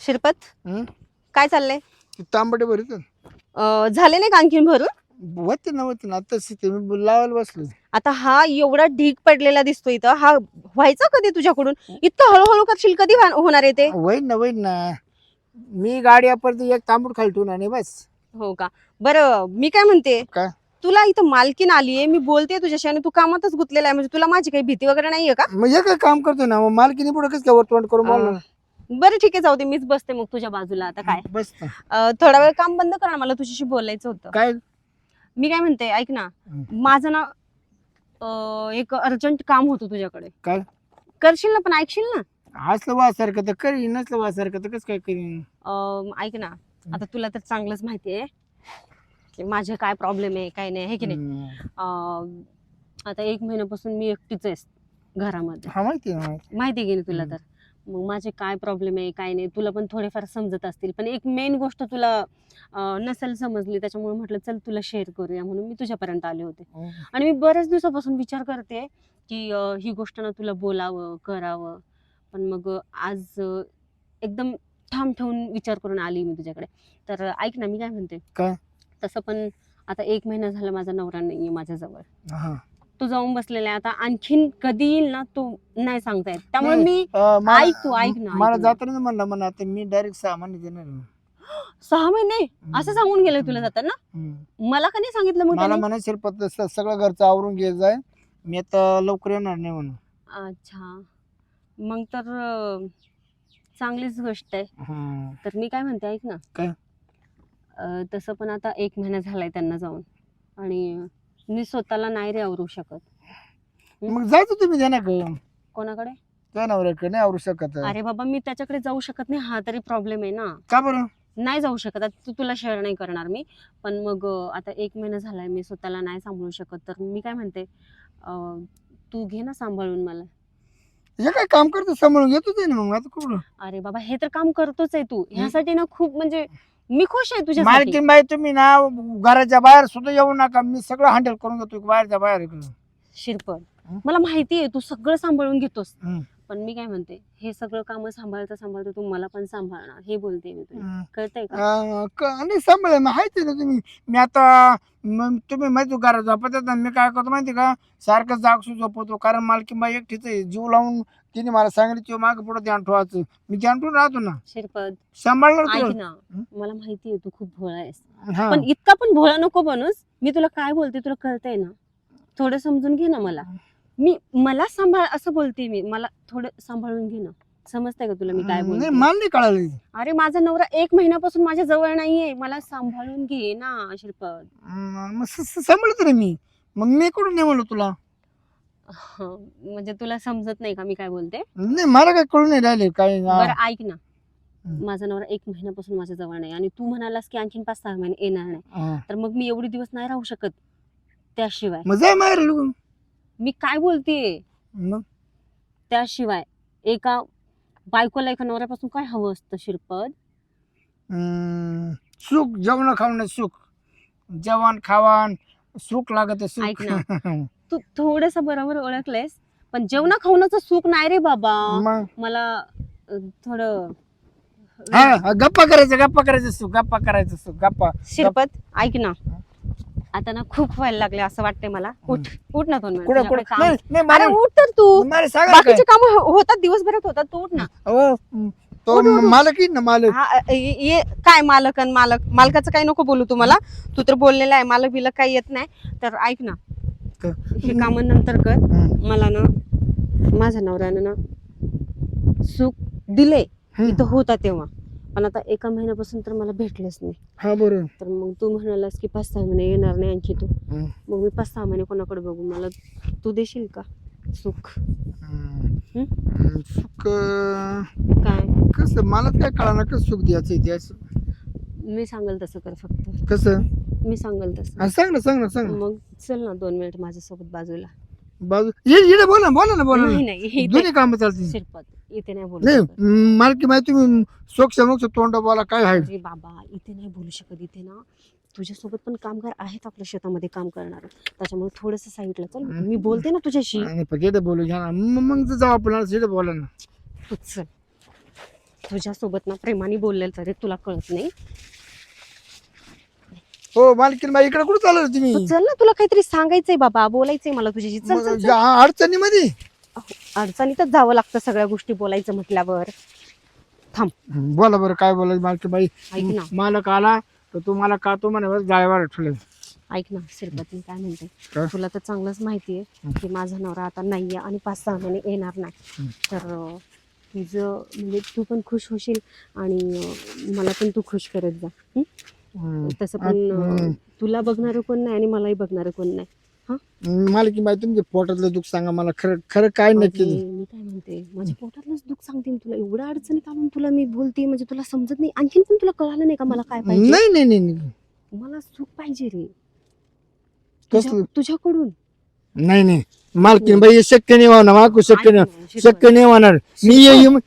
शिरपत? हं? काय चाललंय? ती तांबडे भरीत अं, झाले नाही का आणखीन भरून? होते ना होते ना. आता ते मी लावायला बसलो. आता हा एवढा ढीग पडलेला दिसतो इथं. हा व्हायचा कधी तुझ्याकडून? इतकं हळूहळू करशील कधी व्हा- होणार आहे ते? होईन ना होईन ना. मी गाडी वापरते एक तांबूड खाली ठेवून आणि बस. हो का? बरं मी काय म्हणते? काय तुला इथं मालकीन आलीये मी बोलते तुझ्याशी आणि तू कामातच गुंतलेला आहे म्हणजे तुला माझी काही भीती वगैरे नाहीये का? मग काय काम करतो ना मग मालकीने पुढे कसं काय वरतोंड करून बोल बरं ठीक आहे जाऊ दे मीच बसते मग तुझ्या बाजूला आता काय. बस ना. अं, थोडा वेळ काम बंद कर ना मला तुझ्याशी बोलायचं होतं. काय? मी काय म्हणते ऐक ना हं. माझं ना अं, एक अर्जंट काम होतं तुझ्याकडे. काय? करशील ना पण ऐकशील ना? हसलं वासारखं तर करीन नसलं वासारखं तर कसं काय करीन? अं, ऐक ना आता तुला तर चांगलंच माहिती आहे. की माझे काय प्रॉब्लेम आहे काय नाही हे की नाही. अं, आता एक महिन्यापासून मी एकटीच आहे घरामध्ये. हा माहिती आहे माहिती की तुला हम्म. तर? मग माझे काय प्रॉब्लेम आहे काय नाही तुला पण थोडेफार समजत असतील. पण एक मेन गोष्ट तुला अं, नसेल समजली त्याच्यामुळे म्हटलं चल तुला शेअर करूया म्हणून मी तुझ्यापर्यंत आले होते. हं. आणि मी बऱ्याच दिवसापासून विचार करते की अं, ही गोष्ट ना तुला बोलावं करावं. पण मग अं, आज अं, एकदम ठाम ठेवून विचार करून आली मी तुझ्याकडे. तर अं, ऐक ना मी काय म्हणते? काय? तसं पण आता एक महिना झाला माझा नवरा नाहीये माझ्याजवळ हा. तो जाऊन बसलेला आहे आता आणखीन कधी येईल ना तो नाही सांगता येत त्यामुळे. मी अं, मला- ऐक तू, ऐक ना, ऐक मला ना. जाताना म्हणलं म्हणा आता मी डायरेक्ट सामान देणार ना. सहा महिने असं सांगून गेले तुला. जाताना हं. मला का नाही सांगितलं मग मला त्याने? म्हणा शिरपत स- सगळं घरचं आवरून घे जाय मी आता लवकर येणार नाही म्हणून अच्छा मग तर अं, चांगलीच गोष्ट आहे हं. तर मी काय म्हणते ऐक ना काय? तसं पण आता एक महिना झालाय त्यांना जाऊन. आणि मी स्वतःला नाही रे आवरू शकत. मग जायचं तुम्ही कोणाकडे? नाही आवरू शकत. अरे बाबा मी त्याच्याकडे जाऊ शकत नाही. हा तरी प्रॉब्लेम आहे ना. का बरं? नाही जाऊ शकत. आता तू तुला शेअर नाही करणार मी. पण मग अं, आता एक महिना झालाय. मी स्वतःला नाही सांभाळू शकत. तर मी काय म्हणते? अं, तू घे ना सांभाळून मला. हे काय काम करतो सांभाळून घेतो ते ना मग. आता कुठं? अरे बाबा हे तर काम करतोच आहे तू. ह्यासाठी ना खूप म्हणजे मी खुश आहे तुझ्या मालकीन बाई तुम्ही ना घराच्या बाहेर सुद्धा येऊ नका मी सगळं हँडल करून घेतो बाहेरच्या बाहेर इकडं. शिरपत हं? मला माहिती आहे तू सगळं सांभाळून घेतोस हं. पण मी काय म्हणते हे सगळं काम सांभाळता सांभाळता तू मला पण सांभाळणार हे बोलते मी तुला. कळतंय का? अं, क- आणि सांभाळ आहे ना तुम्ही. मी आता तुम्ही माहिती घरात झोपत ना मी काय करतो माहिती का? सारखं जागसू झोपवतो कारण मालकीन बाई एकटीच आहे जीव लावून तिने मला सांगितलं किंवा मागे पुढे ध्यान ठेवायचं. मी ध्यान ठेवून राहतो ना. शिरपत सांभाळणार ऐक. ना हं? मला माहिती आहे तू खूप भोळा आहेस. हा. पण इतका पण भोळा नको बनूस मी तुला काय बोलते तुला कळतंय ना? थोडं समजून घे ना मला. मी मला सांभाळ असं बोलते मी. मला थोडं सांभाळून घे ना. समजतंय का तुला मी काय नाही बोलते? मला नाही कळालं. अरे माझा नवरा एक महिन्यापासून माझ्या जवळ नाहीये. मला सांभाळून घे ना शिरपत. मग स- स- सांभाळतो रे मी. मग मी कुठून नाही म्हणलो तुला? म्हणजे तुला समजत नाही का मी काय बोलते? नाही मला काय कळून नाही राहिले काय बरं ऐक ना. माझा नवरा एक महिन्यापासून माझ्या जवळ नाही आणि तू म्हणालास की आणखीन पाच सहा महिने येणार नाही. हा. तर मग मी एवढे दिवस नाही राहू शकत त्याशिवाय. मग जाय माहेर निघून. मी काय बोलतेय मग? त्याशिवाय एका बायकोला एका नवऱ्यापासून काय हवं असतं शिरपद सुख जेवण खावणं सुख. जेवण खावण सुख लागत सुख. ऐक तू थोडस बरोबर ओळखलेस पण जेवणा खावण्याचं सुख नाही रे बाबा. मग? मला अं, थोडं हा गप्पा करायचं गप्पा करायचं सुख गप्पा करायचं सुख गप्पा. शिरपत ऐक ना. आता ना खूप व्हायला लागले असं वाटतंय मला. उठ उठ ना दोन मिनिट कुठं तुझ्याकडे कुठं? काम. नाही आहे. नाही अरे मला उठ तर तू. मला सांगा ना काय? बाकीचे काम होतात दिवसभरात होतात तू उठ ना. हो तो उठ, उठ, उठ. मालक येईन ना मालक. हा, अ, ये ये- काय मालक आणि मालक? मालकाचं काही नको बोलू तुम्हाला तू तर बोललेला आहे मालक बिलक काही येत नाही. तर ऐक ना. क- हे काम नंतर कर. हं. मला ना माझ्या नवऱ्यानं ना सुख दिले हं. इथं होता तेव्हा. पण आता एका महिन्यापासून तर मला भेटलंच नाही. हा बरोबर तर मग तू म्हणालास की पाच सहा महिने येणार नाही आणखी तू. हं. मग मी पाच सहा महिने कोणाकडे बघू? मला तू देशील का? सुख. हं. हं? हं, सुख काय? कसं? मला काय कळणार? कसं सुख द्यायचं द्यायचं. मी सांगेल तसं कर फक्त. कसं? मी सांगेल तसं. हा, सांग ना सांग ना सांग ना. मग चल ना दोन मिनिट माझ्यासोबत बाजूला. बाजू ये ये ना बोला बोला ना बोला नाही ना नाही इथे दोन्ही कामं चालतील. शिरपत इथे नाही बोलू नाही शकत. मला की माहिती तुम्ही सोक्ष मोक्ष तोंड बोला काय आहे? अरे बाबा इथे नाही बोलू शकत इथे ना. तुझ्यासोबत पण कामगार आहेत आपल्या शेतामध्ये काम करणार. त्याच्यामुळे थोडस साईडला चल मी बोलते ना तुझ्याशी. आणि पहिले बोलू घ्या ना मग मग तर जाऊ आपण सीट बोला ना. तू चल. तुझ्यासोबत ना प्रेमाने बोललेलं तरी तुला कळत नाही. हो मालकीन बाई इकडे कुठे चालू तुम्ही? तू चल ना तुला काहीतरी सांगायचंय बाबा बोलायचंय मला तुझ्याशी. चल चल, चल. अडचणी मध्ये अडचणीतच जावं लागतं सगळ्या गोष्टी बोलायचं म्हटल्यावर. बोला बरं काय बोलायचं मालकीन बाई? ऐक ना. मालक आला तर तुम्हाला का तो म्हणे जायवर ठेवलं. ऐक ना श्रीपती मी काय म्हणते? काय? तुला तर चांगलंच माहिती आहे की माझा नवरा आता नाहीये आणि पाच सहा महिने येणार नाही. तर अं, तुझं म्हणजे तू पण खुश होशील आणि अं, मला पण तू खुश करत जा. हं? तसं पण. तुला बघणारं कोण नाही आणि मलाही बघणारं कोण नाही. मालकीन बाई तुमच्या पोटातलं दुःख सांगा मला. खरं खरं काय नक्की? मी काय म्हणते? माझ्या पोटातलंच दुःख सांगते मी तुला. एवढ्या अडचणीत आणून तुला मी बोलते म्हणजे तुला समजत नाही. आणखीन पण तुला कळालं नाही का मला काय पाहिजे? नाही नाही नाही नाही. मला सुख पाहिजे रे. कसलं? तुझ्याकडून. नाही नाही. मालकीन बाई हे शक्य नाही होणार माकू शक्य नाही. शक्य नाही होणार मी ये- इम-.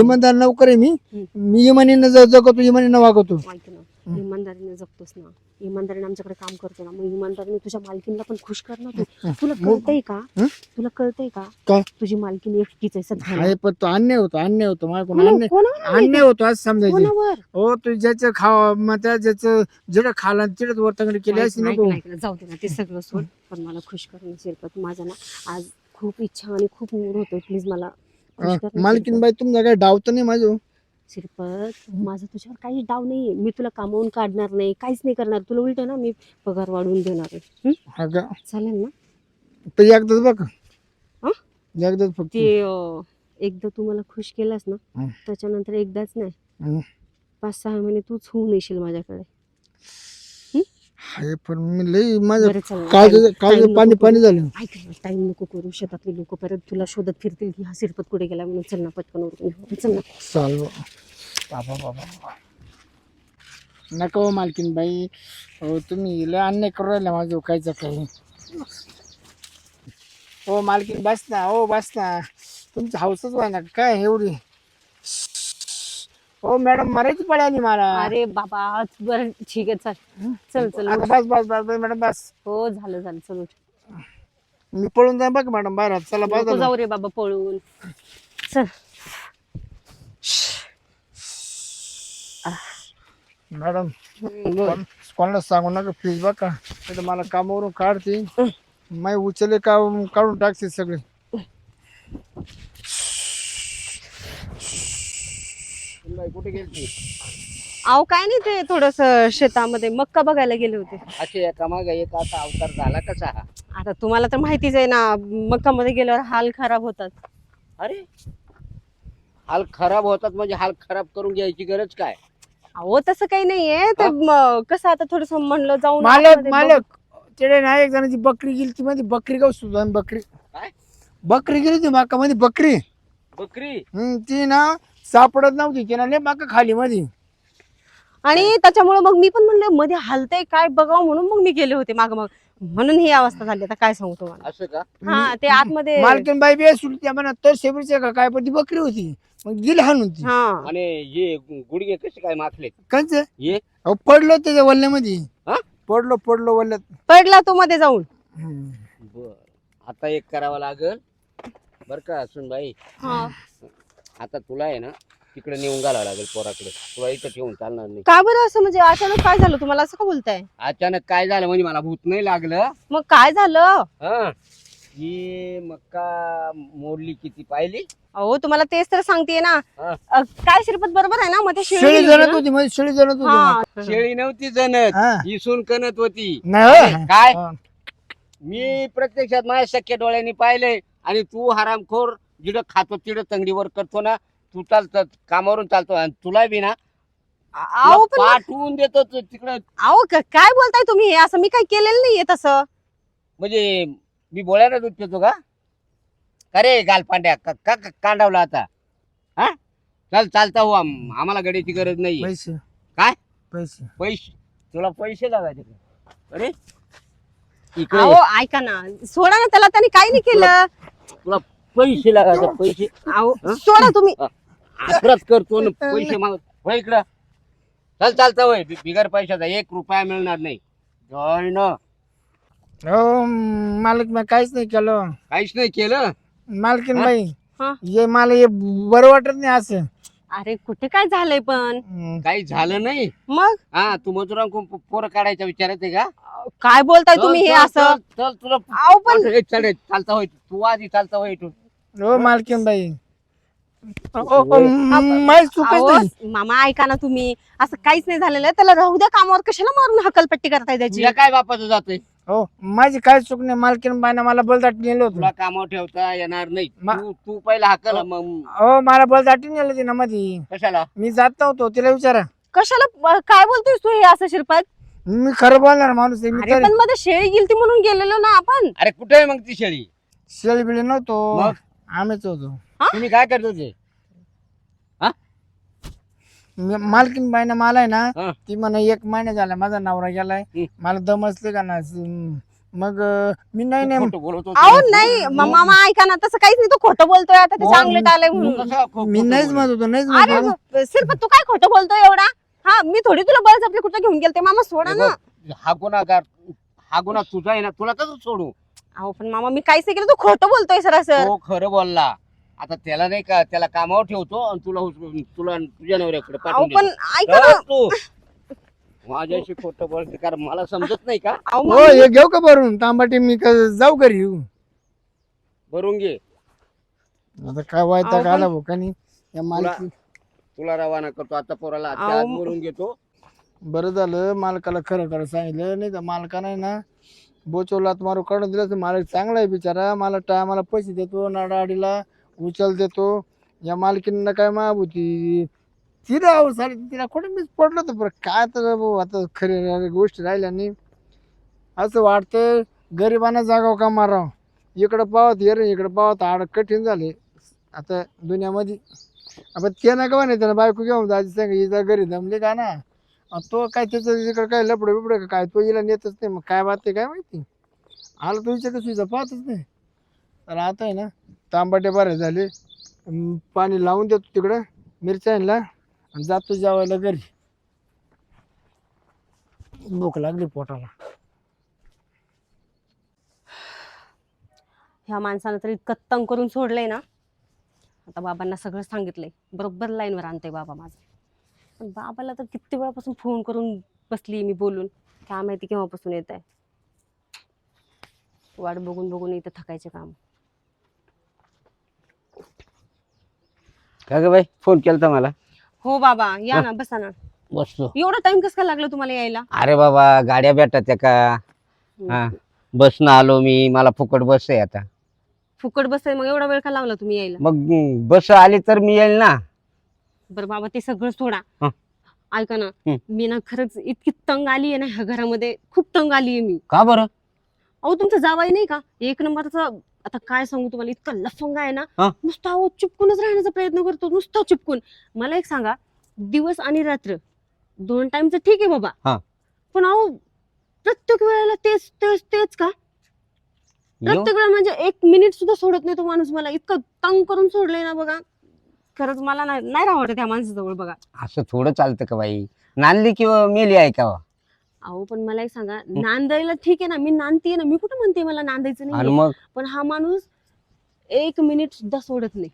इमानदार नोकर आहे मी हं. मी इमानीनं ज- जगतो इमानीनं वागवतो ऐक ना इमानदारीने जगतोस ना इमानदारीने आमच्याकडे काम करतो ना मग इमानदारीने तुझ्या मालकीनला पण खुश कर ना तू. तुला कळतंय का? तुला कळतंय का? काय? तुझी मालकीन एकटीच आहे सध्या. आहे पण तो अन्याय होतो अन्याय होतो माझ्याकडून कोणा- अन्याय कोणावर अन्याय होतो? आज समजायचे कोणावर? हो तू ज्याचं खावा मग त्या ज्याचं जिडं खाला तिडच वर्तंगडी केली ऐक अशी ना, नको ऐक ना, ऐक ना, जाऊ दे ना ते सगळं सोड. पण मला खुश कर ना शिरपत माझा ना आज खूप इच्छा आणि खूप मूड होतोय. प्लीज मला खुश कर ना, मालकीन शिरपत. बाई तुमचा काय डाव तर नाही माझं शिरपत माझं तुझ्यावर काही डाव नाही मी तुला कामावून काढणार नाही. काहीच नाही करणार. तुला उलट ना मी पगार वाढवून देणार आहे. हं? हा का चालेल ना? तर एकदाच बघ. हं? एकदाच फक्त. ते अं, एकदा तू मला खुश केलास ना हं. त्याच्यानंतर एकदाच नाही. हं. पाच सहा महिने तूच होऊन येशील माझ्याकडे. हाय पण मी लई माझं चल काय पाणी पाणी करू. झालं. ऐक ना टाइम नको करू शेतातले लोक परत तुला शोधत फिरतील की हा सिरपत कुठे गेला म्हणून चल ना पटकन उरकून घेऊ. चल ना. चाल. बाबा बाबा नका हो मालकीन बाई. हो तुम्ही लय अन्याय करू राहिला माझं कायचं काही. हो मालकीन बस ना. हो बस ना. तुमची हाऊसच व्हाय ना काय एवढी? हो मॅडम मरायची पडे आली मला. अरे बाबा बरं ठीक आहे चल. चल चल आता उठ. बस बस बस बस मॅडम बस. हो झालं झालं चल उठ. मी पळून जाईन बघ मॅडम बाहेर. चला बस नको झालं. जाऊ रे बाबा पळून. चल. मॅडम. कोण- कोणाला सांगू नका प्लीज बघा नाही तर मला कामावरून काढते माय उचले का काढून टाकते सगळे. कुठे गेलती? अहो काय नाही ते थोडस शेतामध्ये मक्का बघायला गेले होते. असे एका मागे एक असा अवतार झाला कसा हा आता तुम्हाला तर माहितीच आहे ना मक्कामध्ये गेल्यावर हाल खराब होतात. अरे हाल खराब होतात म्हणजे हाल खराब करून घ्यायची गरज काय? अहो तसं काही नाहीये ते म- कसं आता थोडस म्हणलं जाऊन मालक आतमध्ये मालक तिकडे नाही एक जणांची बकरी गेली ती मध्ये बकरी गाव सुद्धा बकरी? काय? बकरी गेली ती माका मध्ये बकरी. बकरी? हम्म, ती ना सापडत नव्हती. ती ना लय माका खाली मध्ये. आणि त्याच्यामुळे मग मी पण म्हणलं मध्ये हलतंय काय बघावं म्हणून मग मी गेले होते माग मग. म्हणून ही अवस्था झाली. आता काय सांगू तुम्हाला? असं का? हा ते आतमध्ये मालकीन बाई बी सुलती म्हणा तर शेवटचे का काय पण ती बकरी होती. मग गेली हाणून ती. हा. आणि हे गुडघे कसे काय माखले कंच? ये अहो पडलो त्याच्या वल्ल्यामध्ये. हा? पडलो पडलो वल्ल्यात. पडला तो मध्ये जाऊन. हम्म. बर. आता एक करावं लागल. बर का बाई हा. आता तुला आहे ना तिकडे नेऊन घालावं लागेल पोराकडे. तुला इथं ठेवून चालणार नाही. का बरं असं? म्हणजे अचानक काय झालं? तुम्हाला असं का बोलताय? अचानक काय झालं म्हणजे मला भूत नाही लागलं. मग काय झालं? हा. ही मक्का मोडली किती पाहिली? अहो तुम्हाला तेच तर सांगतेय ना. हा. अ, काय श्रीपत बरोबर आहे ना? मध्ये शेळी जणत ना? होती म्हणजे शेळी जणत होती हा. शेळी नव्हती जनत हा. इसून कणत होती. नाही? काय? हा. मी प्रत्यक्षात माझ्या शक्य डोळ्यांनी पाहिलंय आणि तू हरामखोर जिडं खातो तिडं तंगडीवर करतो ना तू चालत कामावरून चालतो आणि तुला बी ना अहो पण पाठवून देतो तू तिकडं. अहो क- काय बोलताय तुम्ही? हे असं मी काही केलेलं नाहीये तसं. म्हणजे मी बोलायला दूध पितो का? अरे गालपांड्या का का- का- कांडावला आता? हा? चल चालता हो आम- आम्हाला गड्याची गरज नाही पैसे. काय? पैसे. पैसे. तुला पैसे लागायचे का? अरे? इकडे अहो ऐका ना. सोडा ना त्याला त्याने काही नाही केलं. तुला पैसे लागायचे पैसे. अहो सोडा तुम्ही. अपराध करतो ना पैसे मागत. इकडं. चल चालतं होय. बि- बिगर पैशाचा एक रुपया मिळणार नाही. जय न. हो मालक मी काहीच नाही केलं. काहीच नाही केलं? मालकीन? बाई हा? हे मला हे बरं वाटत नाही असं. अरे कुठे काय झालंय पण? हम्म. काही झालं नाही? मग? हा तू मजुरांकडून पोरं काढायचा विचार येते का? काय बोलताय तुम्ही हे चल, असं? चल, चल तुला अहो पण ए, चल रे, चालता होय. तू आधी चालता होय तू हो मालकीन बाई माहीत चुकच अहो, नाही मामा ऐका ना तुम्ही. असं काहीच नाही झालेलं. त्याला राहू द्या कामावर. कशाला मारून हकलपट्टी करताय त्याची? तुझ्या काय बापाचं जातोय हो माझी काय चूक नाही. मालकीन बाईनं मला बलदाटी नेलं होतं. तुला कामावर ठेवता येणार नाही. मा- तू तू पहिला हाकल मग. हो मला बलदाटी नेलं तिनं मध्ये कशाला? मी जात नव्हतो. तिला विचारा. कशाला? ब- काय बोलतोय तू हे असं शिरपत? मी खरं बोलणार माणूस आहे मी अरे तरी. पण मध्ये शेळी गेलती म्हणून गेलेलो ना आपण. अरे कुठे आहे मग ती शेळी? शेळी बिळी नव्हतो. मग? आम्हीच होतो. तुम्ही काय करत होते? मी- मालकीन बाईनं मला आहे ना हा. ती म्हणा एक महिना झाला माझा नवरा गेलाय. हम्म. मला दमसले का ना मग मी नाही तू नाही खोटं बोलत होते. अहो नाही. म- मामा ऐका ना तसं काहीच नाही. तो खोटं बोलतोय आता ते हो, चांगलं आलंय तू म्हणून. कसं खो- मी खोटं नाहीच बोलत? म्हणत होतो नाहीच म्हणत अरे होतो. शिरपत तू काय खोटं बोलतोय एवढा? हा मी थोडी तुला बळजबरी कुठं घेऊन गेलते? मामा सोडा हे ना. बघ, हा गुन्हागार हा गुन्हा तुझा आहे ना तुला कसं सोडू? अहो पण मामा मी काहीच नाही केलं. तू खोटं बोलतोय सरासर. तो खरं बोलला. आता त्याला नाही का त्याला कामावर ठेवतो आणि तुला तुला तुझ्या नवऱ्याकडे अहो पाठवून पण देतो. ऐका ना. तू. माझ्याशी खोटं बोलते कारण मला समजत नाही का? अहो हो मामा, हे घेऊ का भरून? तांबाटी मी क- जाऊ घरी येऊ? भरून घे. आता काय व्हायचं अहो, का आला या मालकी. तुला रवाना करतो आता पोराला. भरून घेतो. बरं झालं मालकाला खरं खरं सांगितलं. नाही तर मालकाने ना बोचवलात मारू काढून दिलं तर मालक चांगला आहे बिचारा. मला टायमाला पैसे देतो नाडाडीला उचल देतो. या मालकीनं काय माग होती तिला अहो सारी तिला कुठे मीच पडलो होतो बरं. काय तर भाऊ आता खरे गोष्ट राहिल्या नाही. असं वाटतं गरिबांना जागाव का माराव? इकडं पावत ये रे इकडं पावत आड कठीण झाले. आता दुनियामध्ये आपण ते नका म्हणे त्यांना बायको घेऊन जायचं सांग हिचा घरी जमली का ना? अन तो काय त्याचं इकडं काय लपडे बिपडे का काय? तो हिला नेतच नाही. मग काय बात आहे काय माहिती? आला तो विचार सुईचा पाहतच नाही. तर आता आहे ना तांबाटे बरे झाले. अन पाणी लावून देतो तिकडं मिरच्याला आणि जातो जेवायला घरी. भूक लागली पोटाला. ह्या माणसानं तर इतकं तंग करून सोडलंय ना. आता बाबांना सगळं सांगितलंय. बरोबर लाईनवर आणते बाबा माझं. पण बाबाला तर किती वेळापासून फोन करून बसली मी बोलून. काय माहिती केव्हापासून येत आहे. वाट बघून बघून इथं थकायचे काम. का ग बाई? फोन केलता मला. हो बाबा या ना बसा ना. बसतो. एवढा टाइम कसं काय लागला तुम्हाला यायला? अरे बाबा गाड्या भेटतात त्या का हा. बसनं आलो मी मला फुकट बस आहे आता. फुकट बस मग एवढा वेळ का लावला तुम्ही यायला? मग बस आली तर मी येईल ना. बरं बाबा ते सगळं सोडा. हं. ऐका ना. मी ना खरंच इतकी तंग आली आहे ना ह्या घरामध्ये. खूप तंग आली आहे मी. का बरं? अहो तुमचा जावाई नाही का? एक नंबरचा आता काय सांगू तुम्हाला इतका लफंगा आहे ना. हा? नुसता अहो चिपकूनच राहण्याचा प्रयत्न करतो नुसता चिपकून. मला एक सांगा दिवस आणि रात्र दोन टाइमचं ठीक आहे बाबा? हा. पण अहो प्रत्येक वेळेला तेच तेच तेच का? प्रत्येक वेळा म्हणजे एक मिनिट सुद्धा सोडत नाही तो माणूस मला. इतकं तंग करून सोडलंय ना बघा. खरंच मला नाही नाही राहत त्या माणसाजवळ बघा. असं थोडं चालतं का बाई? नांदली किंवा मेली आहे का? अहो पण मला एक सांगा नांदायला ठीक आहे ना मी नांदतीये ना मी कुठं म्हणते मला नांदायचं आणि नाही मग? पण हा माणूस एक मिनिट सुद्धा सोडत नाही.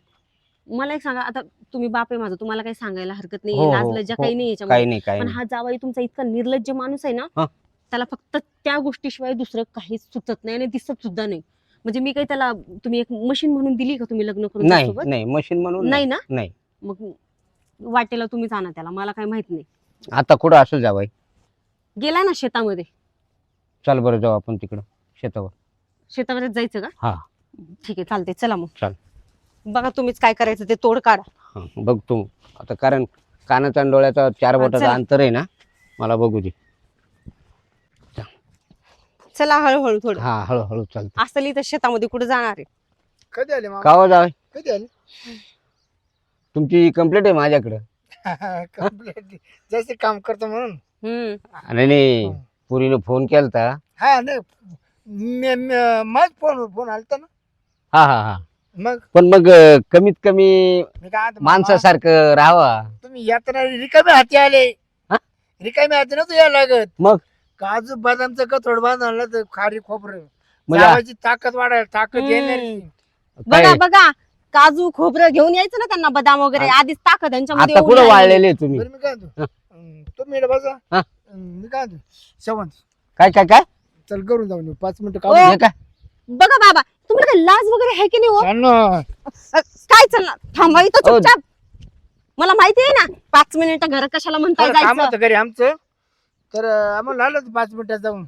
मला एक सांगा आता तुम्ही बाप आहे माझा तुम्हाला काही सांगायला हरकत नाही हो, हो, लाजलज्जा हो. काही नाही याच्यामध्ये. काही नाही काही पण नाही. हा जावाई तुमचा इतका निर्लज्ज माणूस आहे ना हा. त्याला फक्त त्या गोष्टीशिवाय दुसरं काहीच सुचत नाही आणि दिसत सुद्धा नाही. म्हणजे मी काही त्याला तुम्ही एक मशीन म्हणून दिली का तुम्ही लग्न करून नाही त्यासोबत? नाही मशीन म्हणून नाही ना? नाही. मग वाटेला तुम्हीच आणा त्याला मला काही माहीत नाही. आता कुठं असेल जावाई गेला ना शेतामध्ये? चल बरं जाऊ आपण तिकडं शेतावर. शेतावरच जायचं का? हा. ठीक आहे चालते चला मग. चाल. बघा तुम्हीच काय करायचं ते तोड काढा. हा, बघ तू. आता कारण कानाचा आणि डोळ्याचा चार हा, बोटाचा चला. अंतर आहे ना मला बघू दे. चला हळूहळू थोडं. हा हळूहळू चालतं असली तर शेतामध्ये कुठे जाणार आहे? कधी आले मामा? कावा जावे कधी आले? तुमची कंप्लेंट आहे माझ्याकडं. Complete. जसे काम करतो म्हणून. हम्म. नाही हो. पुरीने फोन केलता. हा नाही. मी- मी- माझ फोन फोन आलता ना. हा हा हा. मग? पण मग अं, कमीत कमी मी काय आता मामा, माणसासारखं राहावा. तुम्ही यात्रा रिकामे हाती आले. हा? रिकामी हाती नव्हतं यायला लागत. मग? काजू बदामचं कथोड बांधलं तर खारी खोबरं. म्हणजे ताकद वाढायला ताकद काय? बघा बघा काजू खोबरं घेऊन यायचं ना त्यांना बदाम वगैरे आधीच ताकद त्यांच्यामध्ये आता एवढी कुठं. वाळलेले तुम्ही? बरं मी काय म्हणतो? हं, तुम्ही इकडे बसा. हा. मी काय म्हणतो? शेवंत. काय काय काय? चल करून जाऊन येऊ. पाच मिनिटं हे काय बघा बाबा तुम्हाला काही लाज वगैरे आहे की नाही हो? चाल. अ, काय चालणार थांबा इथं. चुपचाप. मला माहिती आहे ना पाच मिनिटं घर कशाला म्हणताय थोडं काम जायचं? होतं घरी आमचं. तर आम्हाला आलं पाच मिनिटात जाऊन.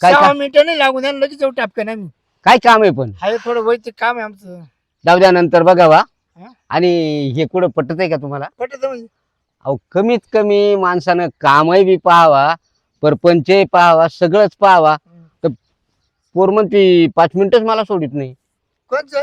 काय सहा? मिनिटं नाही लागून द्या लगेच येऊ टापकन आम्ही. काय काम आहे पण? हाय थोडं वैयक्तिक काम आहे आमचं. जाऊ द्या नंतर बघावा. हा? आणि हे कुठं पटत आहे का तुम्हाला? पटत अहो कमीत कमी माणसानं कामही बी पाहावा परपंचही पाहावा सगळंच पाहावा. हं. तर पोर म्हणती पाच मिनिटच मला सोडित नाही. कोणचं?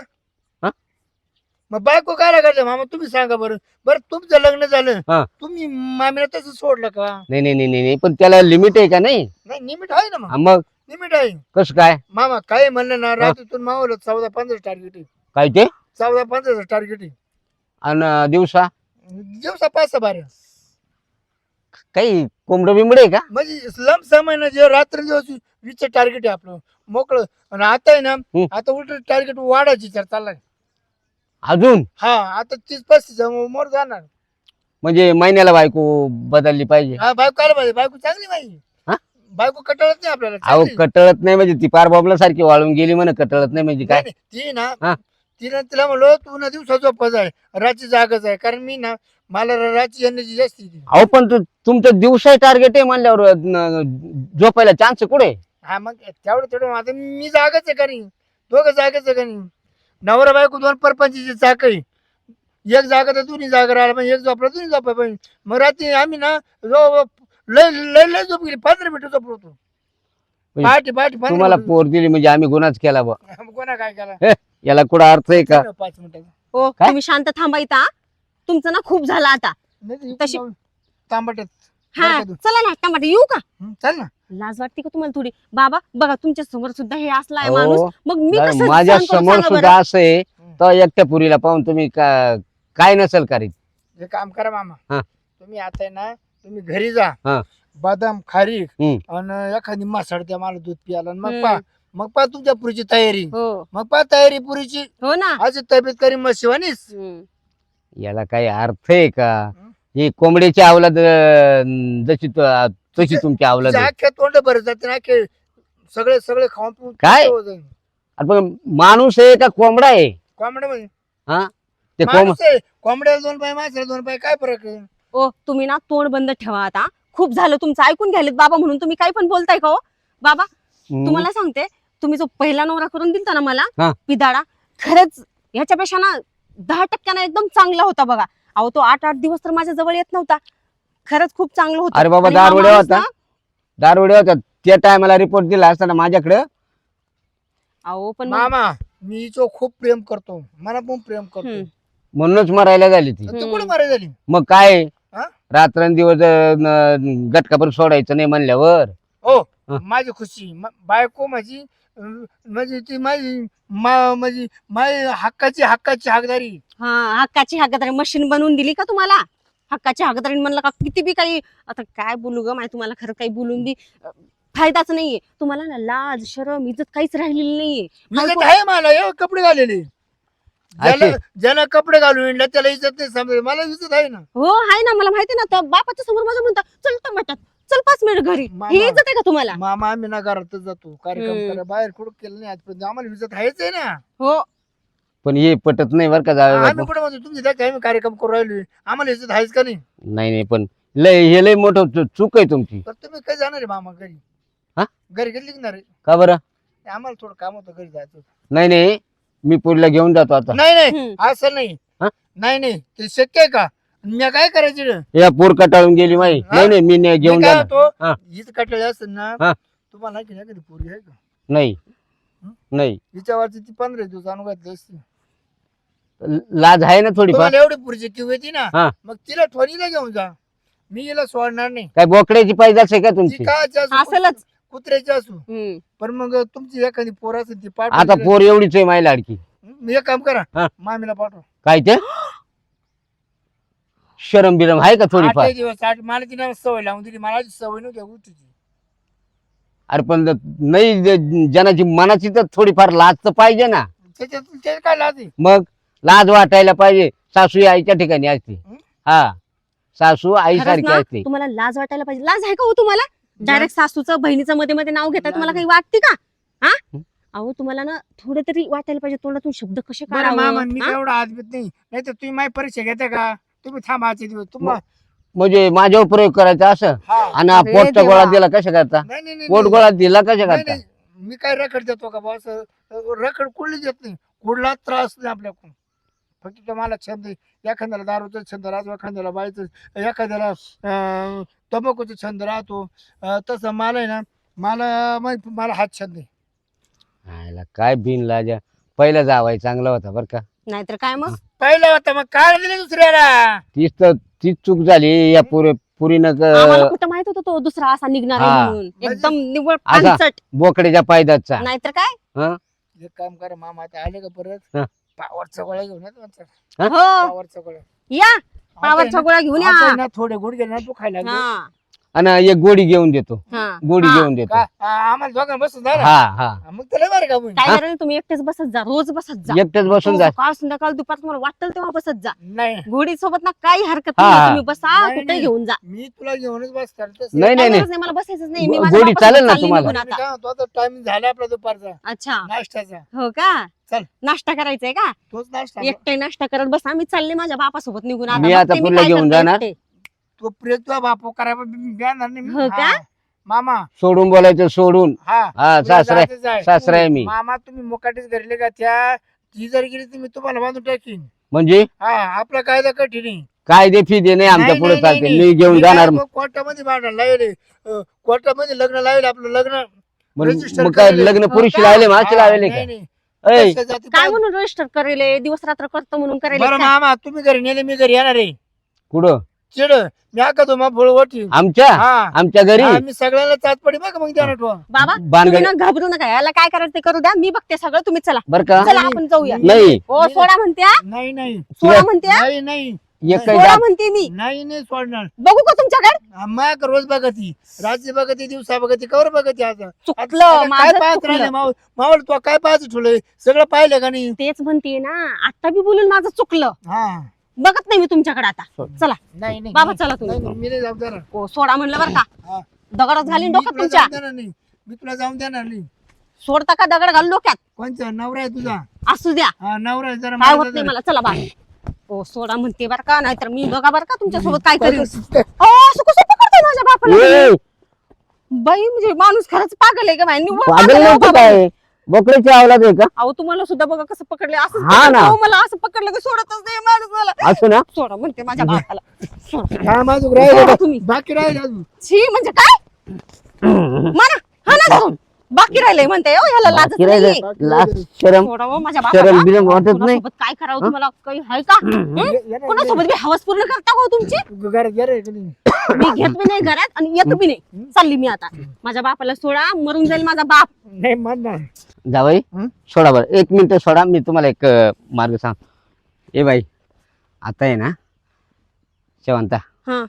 मग बायको काय करायचं मामा तुम्ही सांगा बरं. बरं तुमचं लग्न झालं. हा. तुम्ही मामीला तसं सोडलं का? नाही नाही नाही नाही नाही, पण त्याला लिमिट आहे का नाही? नाही निमिट आहे ना हा, मग. निमिट आहे. कसं काय? मामा काय म्हणलं ना रात्रीतून मावलं चौदा पंधरा टार्गेट आहे. काय ते? चौदा पंधरा टार्गेट आहे. आणि दिवसा? दिवसा पाच सहा बारा काही कोंबडं बिंबड आहे का? म्हणजे लम समय जे रात्र दिवस वीसचं टार्गेट आहे आपलं. मोकळं. आणि आता आहे ना हम्म. आता उलट टार्गेट वाढायची तर चाललाय. अजून? हा आता तीस पस्तीस मोर जाणार. म्हणजे महिन्याला बायको बदलली पाहिजे. हा बायको काय पाहिजे. बायको चांगली पाहिजे हा? बायको कटाळत नाही आपल्याला अहो चांगली. कटळत नाही म्हणजे ती पार बॉबला सारखी वाळून गेली म्हणे कटळत नाही म्हणजे काय? नाही, ती ना? तिनं तिला म्हणलो तू ना दिवसा झोपच आहे रात्री जागच आहे. कारण मी ना मला रा- रात्री येण्याची जास्त आहे. अहो पण तू तुमचं दिवसा टार्गेट आहे म्हणल्यावर न- झोपायला चान्स कुठे? हा मग तेवढं तेवढं आता मी जागच आहे का नाही? दोघं जागच आहे का नाही? नवरा बायको दोन परपंचीची चाक आहे एक जागा तर दोन्ही जागा राहिला पण एक झोपला दोन्ही झोपा पाहिजे. मग रात्री आम्ही ना जो लय लय लय झोप गेली पंधरा मिनिटं झोपलो होतो. म्हणजे पहाटे पहाटे पंधरा तुम्हाला मिनिटं. पोर दिली म्हणजे आम्ही गुन्हाच केला बा कोणा काय केला? याला कुठं अर्थ आहे का? पाच मिनिटाचा हो काय? तुम्ही शांत थांबा इथं हा. तुमचं ना खूप झालं आता. नाही तर इकडून तशी- जाऊन तांबट्यात हा बरं का तू? चला ना टमाटे येऊ का? हं, चल ना. लाज वाटते का तुम्हाला थोडी? बाबा बघा तुमच्यासमोर सुद्धा हे असला आहे माणूस. मग मी कसं माझ्या सहन करू? समोर सांगा सुद्धा? असं आहे तर एकट्या पुरीला पाहून तुम्ही का- काय नसेल करीत? हे काम करा मामा. हा. तुम्ही आता आहे ना तुम्ही घरी जा. हा. बदाम खारीक हम्म. आणि एखादी मासाड द्या मला दूध प्यायला आणि मग हम्म. पा मग पा तुमच्या पुरीची तयारी. हो. मग पा तयारी पुरीची. हो ना. आज तब्येत करी मग शिवानीस हम्म. याला काही अर्थ आहे का? हं? कोंबडीची अवलाद अं, जशी तु- तशी तुमची अवलाद आहे. अख्ख्या तोंड भरत जाते ना अख्खे सगळे सगळे खाऊन पिऊन काय? अरे पण माणूस आहे का कोंबडा आहे? कोंबड्या म्हणजे? हा? ते कोंब माणूस आहे. कोंबड्याला दोन पाय माणसाला दोन पाय काय फरक आहे? ओ तुम्ही ना तोंड बंद ठेवा आता. खूप झालं तुमचं. ऐकून घ्यायलेत बाबा म्हणून. तुम्ही काही पण बोलताय का हो? बाबा तुम्हाला सांगते. तुम्ही जो पहिला नवरा करून दिलता ना मला हा. पिदाडा खरंच ह्याच्यापेक्षा ना दहा टक्क्यानं एकदम चांगला होता बघा. अहो तो आठ आठ दिवस तर माझ्या जवळ येत नव्हता. खरंच खूप चांगलं होतं. अरे बाबा आणि हा दारुड्या होता. ना- दारुड्या होता त्या टायमाला रिपोर्ट दिला असताना माझ्याकडे. अहो पण मग- मामा मी हिचो खूप प्रेम करतो मला पण प्रेम करतो. हम्म. म्हणूनच मरायला झाली ती. तू कुठे मारे झाली? मग काय? हा? रात्रंदिवस अं, गटकाभर सोडायचं नाही म्हणल्यावर. हो हा. माझी खुशी. म- बायको माझी म्हणजे ती माझी मा- माझी माझी हक्काची हक्काची हाकदारी. हा हक्काची हक्कादारी मशीन बनवून दिली का तुम्हाला? हक्काची हक्कादारी म्हणलं का किती बी काही आता काय बोलू ग माय तुम्हाला खरं काही बोलून बी अं, फायदाच नाहीये. तुम्हाला ना लाज शरम इज्जत काहीच राहिलेली नाहीये. इज्जत आहे मला हे कपडे घालेले. ज्याला ज्याला कपडे घालून हिंडला त्याला इज्जत नाही समजा मला इज्जत आहे ना. हो आहे ना मला माहिती ना त्या बापाच्या समोर माझ्या म्हणता चल टमाटात चल पाच मिनिट घरी मामा. ही इज्जत आहे का तुम्हाला मामा आम्ही ना घरातच जातो कार्यक्रम. करा बाहेर कुठं केलं नाही आजपर्यंत आम्हाला इज्जत आहेच आहे ना हो पण हे पटत नाही बरं का जावई आम्ही बापू. कुठे म्हणतो तुमची त्या आम्ही कार्यक्रम करू राहिलो आम्हाला इज्जत आहेच का नाही नाही नाही पण लय हे लय मोठं चु- चूक आहे तुमची तर तुम्ही काय जाणार आहे मामा घरी हा? घरी गेली निघणार आहे का बरं आम्हाला थोडं काम होतं घरी जायचं होतं. नाही नाही मी पुरीला घेऊन जातो आता नाही नाही हम्म. असं नाही हा? नाही नाही ते शक्य आहे का मी काय करायचं रे? या पूर कटाळून गेली माई हा? नाही नाही मी नाही मी काय होतो हा. हीच कटळी असेल ना हा. तुम्हाला की नाही कधी पोरगी आहे का नाही हं? नाही हिच्यावरची ती पंधरा दिवस अनुघातली असते लाज आहे ना थोडीफार तुम्हाला एवढी पुढची किव येते ना हा. मग तिला ठोनीला घेऊन जा मी हिला सोडणार नाही काय बोकड्याची पैदास आहे का ती तुमची काची असू असेलच कुत्र्याची असू हम्म. पण मग तुमची एखादी पोर असेल ती पाठवा आता. पोर एवढीच आहे माझी लाडकी हं? मी एक काम करा हा. मामीला पाठवा काय ते शरम बिरम आहे का थोडीफार? दिवस आठ मला तिने सवय लावून दिली मला अशी सवय नव्हती गोष्टीची अरे पण नाही ज- जनाची मनाची तर थोडीफार लाज तर पाहिजे ना. त्याच्यात त्याच्यात काय लाज आहे? मग लाज वाटायला पाहिजे. सासू ही आईच्या ठिकाणी असते. हं? हा. सासू आई खरंच सारखी ना, असते. तुम्हाला लाज वाटायला पाहिजे. लाज आहे का हो तुम्हाला? डायरेक्ट सासूचं बहिणीचं मध्ये मध्ये नाव घेता तुम्हाला काही वाटते का? हा? अहो तुम्हाला ना थोडं तरी वाटायला पाहिजे. तोंडातून शब्द कसे बरं मामा काढावं मी हा? काय एवढा नाही नाही. तर तुम्ही माझी परीक्षा घेता का? तुम्ही थांबा आजचे दिवस तुम्हाला म्हणजे माझ्यावर प्रयोग करायचा असं? हा. आणि अरे पोटचा देवा. गोळा दिला कशा करता? नाही नाही नाही, पोट गोळा दिला कशा नाही, करता? नाही. मी काय रखड देतो का बॉस रखड कुठली देत नाही. कुठला त्रास नाही आपल्याकडून. फक्त तो मला छंद आहे. एखाद्याला दारूचा छंद राहतो एखाद्याला बायचं एखाद्याला अं, तंबाखूचा छंद राहतो. अं, तसं मला आहे ना मला माहित- मला हात छंद आहे. आयला काय बिन लाजा. पहिला जावाय चांगला होता बर का. नाहीतर काय मग? पहिला होता मग काय दिले दुसऱ्याला. तीच तर तीच चूक झाली या पुरे पुरीनं आम्हाला कुठं माहीत होतं तो दुसरा असा निघणार हा. आहे म्हणून एकदम निव्वळ असा. पानसट बोकड्याच्या पायदाचा. नाहीतर काय? एक काम करा मामा आता आले का परत? हा. पावरचा गोळा घेऊन. हो. पावरचा गोळा या. पावरचा ना- गोळा घेऊन या. थोडे गुडघे ना तू खायला लागले. हा, आणि एक गोडी घेऊन देतो हा. गोडी हा. घेऊन देतो का आ- आम्हाला दोघांना बसून झालं हा हा मग त्याला बरं का मग? काय हा? करायला तुम्ही एकटेच बसत जा रोज बसत जा एकटेच बसून हो, जा सकाळ संध्याकाळ दुपार तुम्हाला वाटेल तेव्हा बसत जा नाही घोडी सोबत ना काही हरकत हा, नाही हा. तुम्ही बसा नाही, कुठे नाही. घेऊन जा मी तुला घेऊनच बसणार तसं. नाही नाही काय नाही गरज नाही मला बसायचंच नाही मी गो- माझ्या गोडी बापासोबत चालेल ना चालली तुम्हाला? निघून आता टाइम झाला आपला दुपारचा अच्छा नाश्त्याचा हो का चल. नाश्ता करायचंय का तोच नाश्ता एकटे नाश्ता करत बसा मी चालले माझ्या बापासोबत निघून मी आता बघते पुढलं काय घेऊन करते जाणार. एकटे. तो प्रिय तुझा बापू करायला मी जाणार नाही मी. हो का? हा. मामा सोडून बोलायचं सोडून हा हा तुला सासरा जायचंच आहे. सासरा आहे मी मामा तुम्ही मुकाटीच घरले का त्या ती जर गेली तर मी तुम्हाला बांधून टाकीन म्हणजे हा आपला कायदा कठीण आहे काय दे फी दे नाही आमच्या नाही, पुढे नाही, चालते नाही, मी नाही. घेऊन मी जाणार काय मग कोर्टामध्ये भांडण लावले अं, कोर्टामध्ये लग्न लावले आपलं लग्न मग register मग काय करेल. लग्न हो पुरुषी का? लावले हा, लावले नाही, का नाही. ऐ तसं जाती काय. म्हणून रजिस्टर करेल दिवस रात्र करतो म्हणून करेल बरं? मामा तुम्ही घरी नेले मी घरी येणार आहे कुठं चिड. मी आका तो फळ वाटी आमच्या? हा. आमच्या घरी? हा, मी सगळ्याला चाच पडी बघ मग ठेवा बाबा तुम्ही ना घाबरू नका. याला काय करायचं ते करू द्या. मी बघते सगळं. तुम्ही चला. बर का? चला आपण जाऊया. नाही. हो सोडा म्हणत्या. नाही नाही. सोडा म्हणत्या. नाही नाही. एक काही सोडा जात म्हणते मी. नाही नाही सोडणार. बघू का तुमच्याकडे? मग रोज बघती. रात्री बघती दिवसा बघती कवर बघती आता. चुकलं. काय माझं पाहत चुकलं. राहिले मावळ? मावळ तू काय पाहत ठेवलंय? सगळं पाहिलं का नाही? तेच म्हणते ना. आता बी बोलून माझं चुकलं. हा. बघत नाही मी तुमच्याकडे आता. चला. नाही नाही बाबा चला तुम्ही. नाही, नाही, मी नाही जाऊ देणार. हो सोडा म्हणलं बरं का. हा. दगडच घालीन मी डोक्यात तुला तुमच्या. जाऊन देणार नाही. मी तुला जाऊन देणार नाही. सोडता का दगड घालून डोक्यात? कोणचा? नवरा आहे तुझा. असू द्या. हा नवरा आहे. जरा काय मला होत नाही मला. चला बा हो सोडा म्हणते बरं का नाहीतर मी बघा बरं का तुमच्यासोबत काय करेन असं कसं पकडताय माझ्या बापाला. ए? बाई म्हणजे माणूस खरंच पागल आहे का बाई. निव्वळ पागल पागल आहे हो नव्हतं बाबा. काय? बोकड्याची आवलाद आहे का? अहो तुम्हाला सुद्धा बघा कसं पकडले असं हा ना. मला असं पकडलं की सोडतच नाही माणूस मला असं ना? सोडा म्हणते माझ्या बापाला सोडा. हा माझं तुम्ही. बाकी राहिलं अजून. छी म्हणजे काय? म्हणा हा ना धरून. बाकी राहिलंय म्हणते हो ह्याला लाजच बाकी राहिलं. नाहीये. लाज शरम? हो माझ्या शरम बिरम वाटत नाही? कोणासोबत काय करावं तुम्हाला? काही आहे का? हं? कोणासोबत बी हवस पूर्ण करता हो तुमची? का? मी. घेत बी नाही घरात आणि येत बी नाही. चालली मी आता. माझ्या बापाला सोडा मरून जाईल माझा बाप. नाही म्हणणार जावई हं? सोडा बरं. एक मिनिट सोडा. मी तुम्हाला एक अं, मार्ग सांग. ए बाई आता आहे ना शेवंता. हा.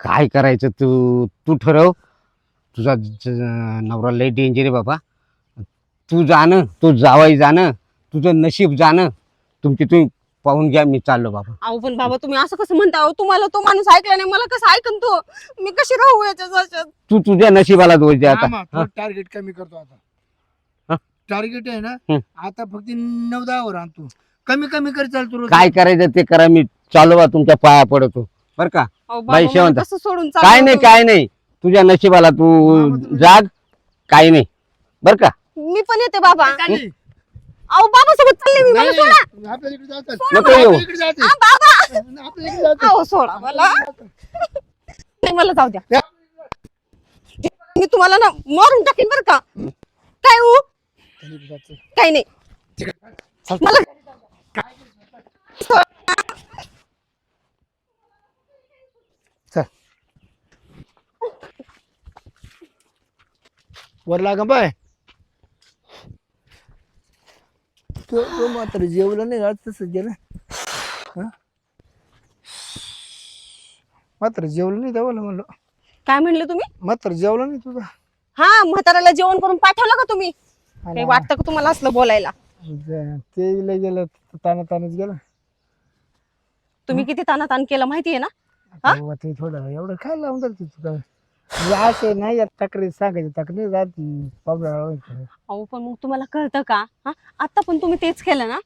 काय करायचं तू? तू ठरव. तुझा ज- नवरा लय डेंजर आहे बाबा. तू जाणं तू जावाई जाणं तुझं नशीब जाणं. तुमची तुम्ही पाहून घ्या मी चाललो बाबा. अहो पण बाबा तुम्ही असं कसं म्हणता? अहो तुम्हाला तो माणूस ऐकला नाही. मला कसं ऐकन तो? मी कशी राहू याच्या? तू तुझ्या नशिबाला दोष दे आता. टार्गेट कमी करतो हा? आता टार्गेट आहे ना. आता फक्त नऊ दहा वर आणतो. कमी कमी कर चालतो रोज. काय करायचं ते करा. मी चालू बा तुमच्या पाया पडतो. बर का? अहो बाई बाबा शेवंत. कसं सोडून काय नाही तुम्ही? काय नाही. तुझ्या नशिबाला तू जाग काय नाही बर का मी पण येते बाबा. अहो बाबा सोबत चालले मी मला सोडा नाही, आपल्या इकडे जातात. नको येऊ. इकडे. हा, बाबा आपल्या इकडे जातात. अहो सोडा मला नाही मला जाऊ द्या या. मी तुम्हाला ना मारून टाकीन बरं का काय हो. काही नाही मला चल. वर लागा बाय. तो तो मात्र जेवलं नाही आज तसं गेलं. हं? मात्र जेवलं नाही तेव्हा म्हणलं. काय म्हणले तुम्ही? मात्र जेवलं नाही तुझं. हा म्हाताऱ्याला जेवण करून पाठवलं का तुम्ही? काही वाटतं का तुम्हाला असलं बोलायला? ते लय गेलं ताना तानच गेलं. तुम्ही किती तानातान केलं माहितीये ना? हा? थोडं एवढं काय लावून असे नाही यात तक्रारी सांगायची तक्रारी पावडा अहो पण मग तुम्हाला कळतं का? हा? आता पण तुम्ही तेच केलं ना?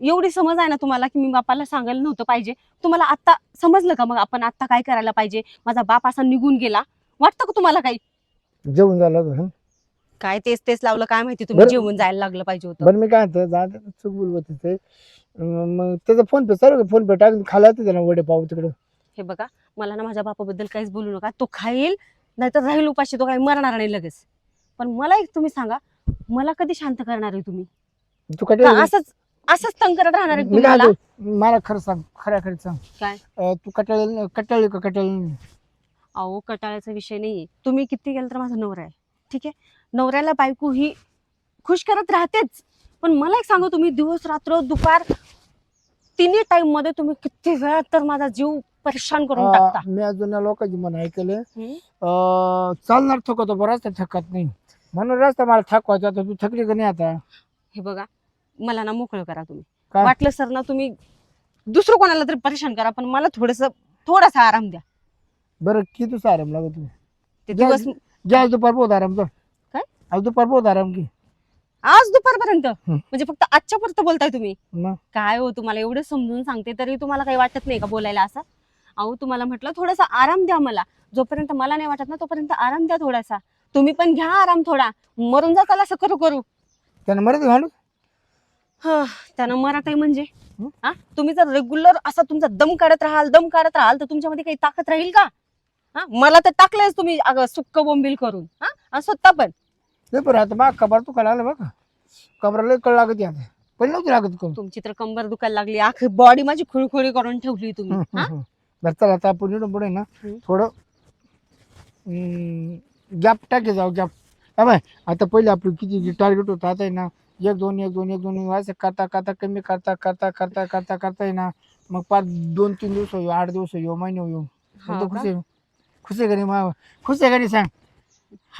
एवढी समज आहे ना तुम्हाला की मी बापाला सांगायला नव्हतं पाहिजे. तुम्हाला आता समजलं का मग आपण आता काय करायला पाहिजे? माझा बाप असा निघून गेला. वाटतं का तुम्हाला काही? जेवण झालं होतं, हं? काय तेच तेच लावलं काय माहिती तुम्ही बरं. जेवून जायला लागलं पाहिजे होतं. बरं मी काय म्हणतो चूक बोलवत ते अं, मग त्याचा फोन पे चालू फोन पे टाकून खाला होतं त्याला वडे पाव तिकडं. हे बघा मला ना माझ्या बापाबद्दल काहीच बोलू नका. तो खाईल नाहीतर राहील उपाशी तो काही मरणार नाही लगेच. पण मला एक तुम्ही सांगा मला कधी शांत करणार आहे तुम्ही? तू काय का असंच असंच तंग करत राहणार आहे मी तुम्ही काय मला म्हणतो, मला खरं सांग खऱ्या खरं सांग. काय? अं, तू कटाळी कटाळी का कटाळी अहो कटाळ्याचा विषय नाहीये. तुम्ही किती गेलं तर माझा नवरा आहे. ठीक आहे? नवऱ्याला बायको ही खुश करत राहतेच. पण मला एक सांगा तुम्ही दिवस रात्र दुपार तिन्ही टाइममध्ये तुम्ही किती वेळा तर माझा जीव परेशान करून टाकता. मी अजून लोकांची मन ऐकलं चालणार थकवतो बरं रस्ता थकत नाही. म्हणून रस्ता मला थकवायचा तू थकली का नाही आता? हे बघा मला ना मोकळं करा तुम्ही. काय? वाटलं सर ना तुम्ही दुसरं कोणाला तरी परेशान करा पण मला थोडस थोडासा आराम द्या. बरं किती आराम लागत तू ते दिवस आज दुपार बहुत आराम कर. काय? आज दुपार बहुत आराम की. आज दुपारपर्यंत. म्हणजे फक्त आजच्या पुरतं बोलताय तुम्ही? काय हो तुम्हाला एवढं समजून सांगते तरी तुम्हाला काही वाटत नाही का बोलायला असं? अहो तुम्हाला म्हटलं थोडासा आराम द्या मला. जोपर्यंत मला नाही वाटत ना तोपर्यंत आराम द्या थोडासा. तुम्ही पण घ्या आराम थोडा. मरून जाताल असं करू करू. त्यानं मरत घालू? हा, त्यानं मराठी म्हणजे. हं? तुम्ही जर रेग्युलर असा तुमचा दम काढत राहाल दम काढत राहाल तर तुमच्यामध्ये काही ताकद राहील का? हा मला तर टाकलेच तुम्ही अगं सुक्क बोंबील करून. हा आणि स्वतः पण. नाही बरं आता मग कबर तू कळालं बघा. कबराला कळ लागत आता पहिले नव्हती लागत तुमची तर कंबर दुखायला लागली. आखी बॉडी माझी खुळखुळी करून ठेवली तुम्ही. हा. बरं चला आता आपण पुढे ना. थोडं गॅप टाके जाऊ गॅप हा बाय आता पहिले आपलं किती टार्गेट होतं आता आहे ना एक दोन एक दोन एक दोन असं करता करता कमी करता करता करता करता करता आहे ना मग पाच दोन तीन दिवस येऊ आठ दिवस येऊ महिने येऊ हा तो का? खुश खुश आहे का नाही मा खुश नाही सांग?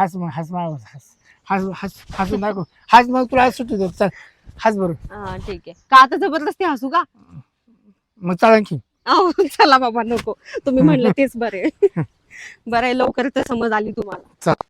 हस मग हस मा हस हस हस हसू नको हस मग तुला आज सुट्टी देत चल हस बरं. हा ठीक आहे. का आता जबरदस्ती हसू का? मग चल आणखी. अहो चला बाबा नको. तुम्ही म्हणलं तेच बरे बरं आहे लवकर तर समज आली तुम्हाला.